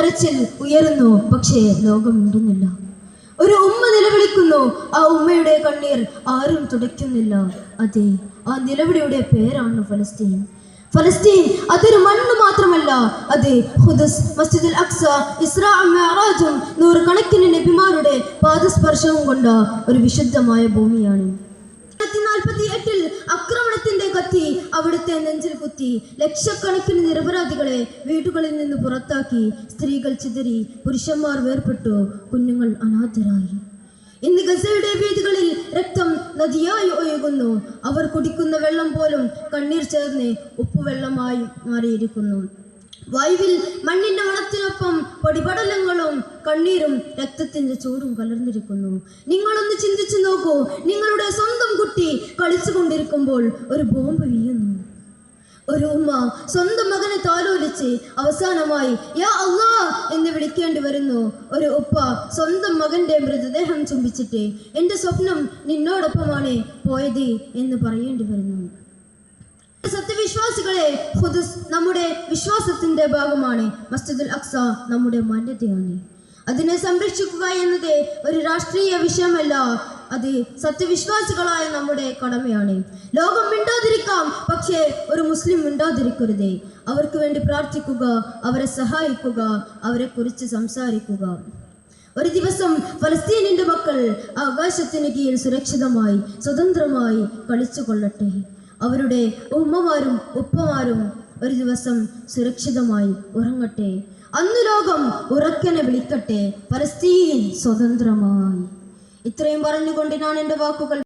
കരച്ചിൽ ഉയരുന്നു പക്ഷേ ലോകം ഇടുന്നില്ല ഒരു ഉമ്മ നിലവിളിക്കുന്നു ആ ഉമ്മയുടെ കണ്ണീർ ആരും തുടയ്ക്കുന്നില്ല. അതെ ആ നിലവിളിയുടെ പേരാണ് ഫലസ്തീൻ. ഫലസ്തീൻ അതൊരു മണ്ണ് മാത്രമല്ല അതെ ഹുദസ് മസ്ജിദുൽ അക്സ ഇസ്രാജും നൂറ് നൂറുകണക്കിന് നബിമാരുടെ പാദസ്പർശവും കൊണ്ട ഒരു വിശുദ്ധമായ ഭൂമിയാണ്. നാൽപ്പത്തി കത്തി അവിടുത്തെ നെഞ്ചിൽ കുത്തി ലക്ഷക്കണക്കിന് നിരപരാധികളെ വീടുകളിൽ നിന്ന് പുറത്താക്കി സ്ത്രീകൾ ചിതറി പുരുഷന്മാർ വേർപെട്ടു കുഞ്ഞുങ്ങൾ അനാഥരായി. ഇന്ന് ഗസയുടെ വീതികളിൽ രക്തം നദിയായി ഒഴുകുന്നു. അവർ കുടിക്കുന്ന വെള്ളം പോലും കണ്ണീർ ചേർന്ന് ഉപ്പുവെള്ളമായി മാറിയിരിക്കുന്നു. വായുവിൽ മണ്ണിന്റെ മണത്തിനൊപ്പം പൊടിപടലങ്ങളും കണ്ണീരും രക്തത്തിന്റെ ചൂടും കലർന്നിരിക്കുന്നു. നിങ്ങളൊന്ന് ചിന്തിച്ചു നോക്കൂ. നിങ്ങളുടെ സ്വന്തം കുട്ടി കളിച്ചുകൊണ്ടിരിക്കുമ്പോൾ ഒരു ബോംബ് വീഴുന്നു ഒരു ഉമ്മ സ്വന്തം മകനെ താലോലിച്ച് അവസാനമായി യാ അള്ളാ എന്ന് വിളിക്കേണ്ടി വരുന്നു. ഒരു ഉപ്പ സ്വന്തം മകന്റെ മൃതദേഹം ചുംബിച്ചിട്ട് എന്റെ സ്വപ്നം നിന്നോടൊപ്പമാണ് പോയത് എന്ന് പറയേണ്ടി വരുന്നു. സത്യവിശ്വാസികളെ ഹുദുസ് നമ്മുടെ വിശ്വാസത്തിന്റെ ഭാഗമാണ്. മസ്ജിദുൽ അക്സ നമ്മുടെ മാന്യതയാണ്. അതിനെ സംരക്ഷിക്കുക എന്നത് ഒരു രാഷ്ട്രീയ വിഷയമല്ല. അത് സത്യവിശ്വാസികളായ നമ്മുടെ കടമയാണ്. ലോകം മിണ്ടാതിരിക്കാം പക്ഷേ ഒരു മുസ്ലിം മിണ്ടാതിരിക്കരുതേ. അവർക്ക് വേണ്ടി പ്രാർത്ഥിക്കുക അവരെ സഹായിക്കുക അവരെ കുറിച്ച് സംസാരിക്കുക. ഒരു ദിവസം ഫലസ്തീനിന്റെ മക്കൾ ആകാശത്തിന് കീഴിൽ സുരക്ഷിതമായി സ്വതന്ത്രമായി കളിച്ചു കൊള്ളട്ടെ അവരുടെ ഉമ്മമാരും ഉപ്പമാരും ഒരു ദിവസം സുരക്ഷിതമായി ഉറങ്ങട്ടെ. അന്ന് ലോകം ഉറക്കനെ വിളിക്കട്ടെ പലസ്തീൻ സ്വതന്ത്രമായി. ഇത്രയും പറഞ്ഞുകൊണ്ട് ഞാൻ എന്റെ വാക്കുകൾ